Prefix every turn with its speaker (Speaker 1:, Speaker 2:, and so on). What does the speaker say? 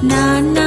Speaker 1: ఏసయ్యా